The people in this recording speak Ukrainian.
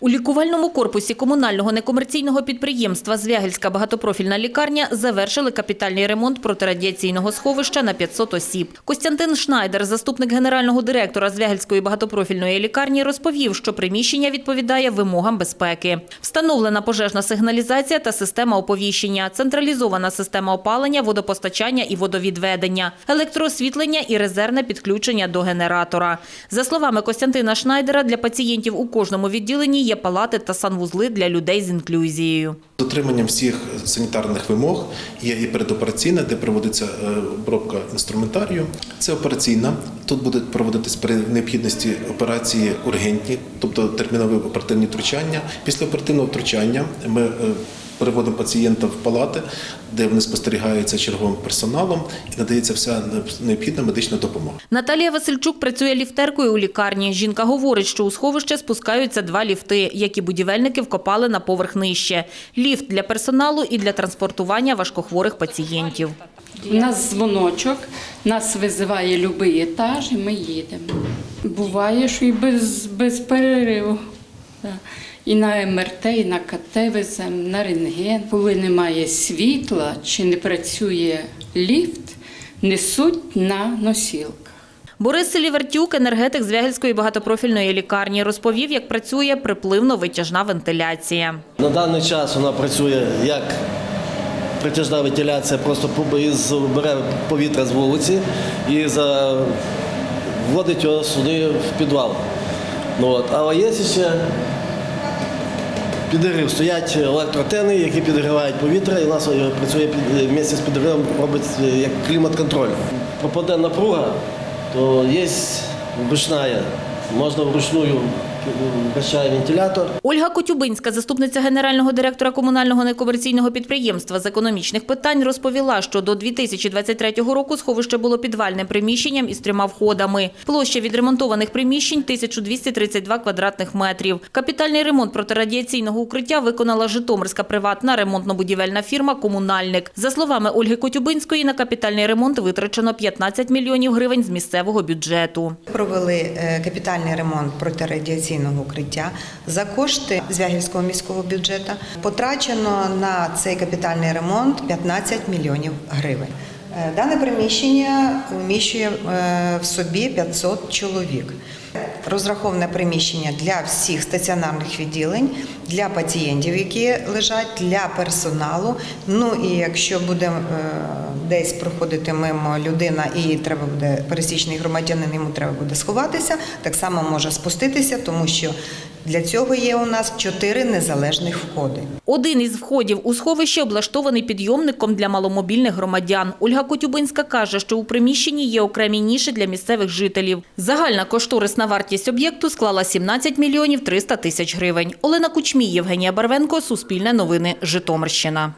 У лікувальному корпусі комунального некомерційного підприємства Звягельська багатопрофільна лікарня завершили капітальний ремонт протирадіаційного сховища на 500 осіб. Костянтин Шнайдер, заступник генерального директора Звягельської багатопрофільної лікарні, розповів, що приміщення відповідає вимогам безпеки. Встановлена пожежна сигналізація та система оповіщення, централізована система опалення, водопостачання і водовідведення, електроосвітлення і резервне підключення до генератора. За словами Костянтина Шнайдера, для пацієнтів у кожному відділенні є палати та санвузли для людей з інклюзією. Дотриманням всіх санітарних вимог є і передопераційна, де проводиться е, обробка інструментарію. Це операційна. Тут будуть проводитись при необхідності операції ургентні, тобто термінові оперативні втручання. Після оперативного втручання ми е, переводимо пацієнта в палати, де вони спостерігаються черговим персоналом і надається вся необхідна медична допомога. Наталія Васильчук працює ліфтеркою у лікарні. Жінка говорить, що у сховище спускаються два ліфти, які будівельники вкопали на поверх нижче. Ліфт для персоналу і для транспортування важкохворих пацієнтів. У нас дзвоночок, нас визиває будь-який етаж, і ми їдемо. Буває, що і без, без перериву. І на МРТ, і на КТ веземо, на рентген. Коли немає світла чи не працює ліфт, несуть на носілках. Борис Селівертюк, енергетик з Вягельської багатопрофільної лікарні, розповів, як працює припливно-витяжна вентиляція. На даний час вона працює як притяжна вентиляція, просто бере повітря з вулиці і за, вводить його сюди в підвал. Ну, от. Але є ще підігрів. Стоять електротени, які підігрівають повітря, і у нас е, працює під- місце з підривом, робить е, як клімат-контроль. Пропаде напруга, то є ручна, можна вручную вращає вентилятор. Ольга Котюбинська, заступниця генерального директора комунального некомерційного підприємства з економічних питань, розповіла, що до 2023 року сховище було підвальним приміщенням із трьома входами. Площа відремонтованих приміщень – 1232 квадратних метрів. Капітальний ремонт протирадіаційного укриття виконала Житомирська приватна ремонтно-будівельна фірма «Комунальник». За словами Ольги Котюбинської, на капітальний ремонт витрачено 15 мільйонів гривень з місцевого бюджету. Провели е, капітальний ремонт протирадіаційного укриття за кошти Звягільського міського бюджету. Потрачено на цей капітальний ремонт 15 мільйонів гривень. Е, Дане приміщення вміщує е, в собі 500 чоловік. Розраховане приміщення для всіх стаціонарних відділень, для пацієнтів, які лежать, для персоналу. Ну і якщо буде е, десь проходити мимо людина і треба буде пересічний громадянин, йому треба буде сховатися, так само може спуститися, тому що для цього є у нас чотири незалежних входи. Один із входів у сховище облаштований підйомником для маломобільних громадян. Ольга Котюбинська каже, що у приміщенні є окремі ніші для місцевих жителів. Загальна кошторисна вартість об'єкту склала 17 мільйонів 300 тисяч гривень. Олена Кучмій, Євгенія Барвенко, Суспільне новини, Житомирщина.